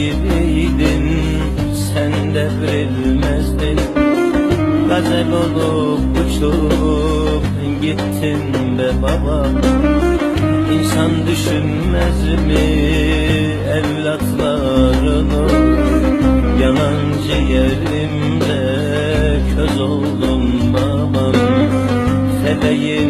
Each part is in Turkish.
gibiydin Sen devrilmezdin Gazel olup uçup gittin be baba. İnsan düşünmez mi evlatlarını? Yalancı yerimde köz oldum babam. Feleğin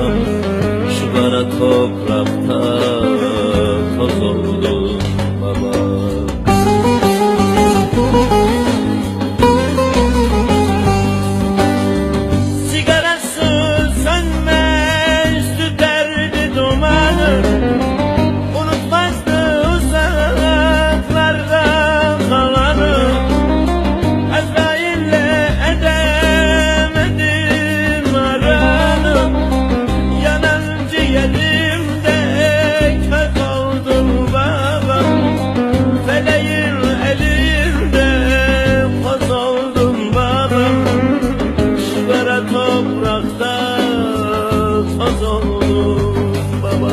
kara toprakta oldum baba.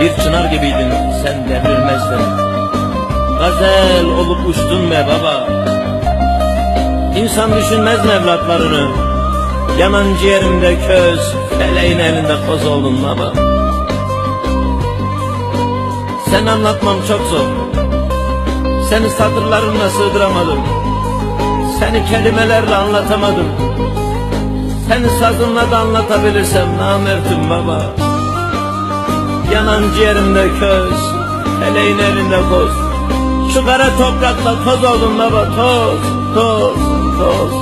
Bir çınar gibiydin sen devrilmezsen Gazel olup uçtun be baba. İnsan düşünmez evlatlarını Yanan ciğerimde köz Feleğin elinde koz oldun baba. Sen anlatmam çok zor. Seni satırlarımla sığdıramadım. Seni kelimelerle anlatamadım Seni sazımla da anlatabilirsem namertim baba. Yanan ciğerimde köz Eleğin elinde koz Şu kara toprakla toz oldum baba toz Toz toz